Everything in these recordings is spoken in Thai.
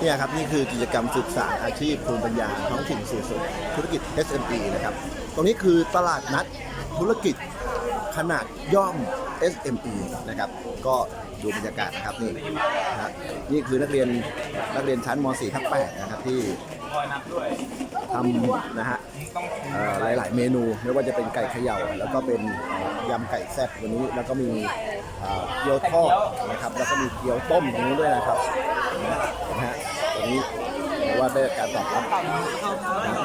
เนี่ยครับนี่คือกิจกรรมสืบสานอาชีพภูมิปัญญาท้องถิ่นสู่สุดธุรกิจ SME นะครับตรงนี้คือตลาดนัดธุรกิจขนาดย่อม SME นะครับก็ดูบรรยากาศนะครับนี่นะนี่คือนักเรียนนักเรียนชั้นม .4 ทัก8นะครับที่ทำนะฮะเอ่อหลายๆเมนูไม่ว่าจะเป็นไก่เขย่า แล้วก็เป็นยำไก่แซ่บวันนี้ แล้วก็มีเอ่อเกี๊ยวทอดนะครับ แล้วก็มีเกี๊ยวต้มตรงนี้ด้วยนะครับ ได้การตอบรับ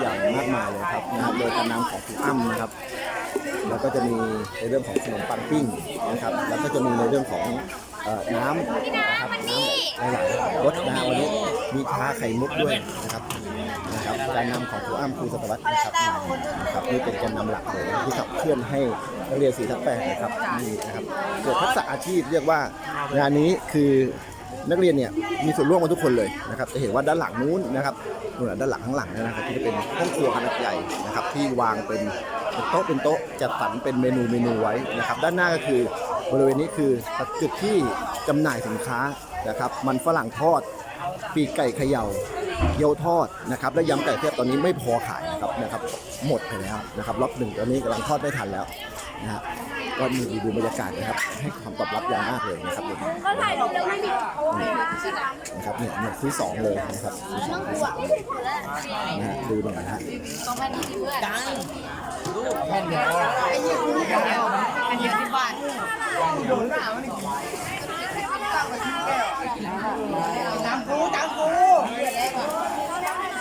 อย่างมากมายเลยครับนะครับโดยการนำของคุณอ้ำนะครับ แล้วก็จะมีในเรื่องของขนมปังปิ้งนะครับ แล้วก็จะมีในเรื่องของเอ่อน้ำนะครับน้ำหลายๆรสนะฮะวันนี้มีชาไข่มุกด้วยนะครับนะครับ การนำของครูอ้ำครูสตวัตนะครับนะครับนี่เป็นการนำหลักเลยที่ขับเคลื่อนให้นักเรียนสี่ทับแปดนะครับนี่นะครับเกิดทักษะอาชีพเรียกว่างานนี้คือนักเรียนเนี่ย มีส่วนร่วมกันทุกคนเลยนะครับ จะเห็นว่าด้านหลังนู้นนะครับนู่นนะด้านหลังข้างหลังนะครับที่จะเป็นห้องครัวขนาดใหญ่นะครับ ที่วางเป็นโต๊ะเป็นโต๊ะจัดสรรเป็นเมนูเมนูไว้นะครับ ด้านหน้าก็คือบริเวณนี้คือจุดที่จำหน่ายสินค้านะครับ มันฝรั่งทอด ปีกไก่เขย่าเกี๊ยวทอดนะครับ และยำไก่เทียบตอนนี้ไม่พอขายนะครับนะครับ หมดไปแล้วนะครับล็อตหนึ่งตอนนี้กำลังทอดไม่ทันแล้วนะฮะก็มีดูบรรยากาศนะครับให้ความตอบรับอย่างมากเลยนะครับ ก็ถ่ายรูปแล้วไม่มี นะครับเนี่ยเนี่ยซื้อสองเลยนะครับซื้อสองเลยนะฮะดูหน่อยนะฮะต้องแม่ดีเพื่อนแผ่นเดียวแผ่นเดียวที่บ้านจำกูจำกู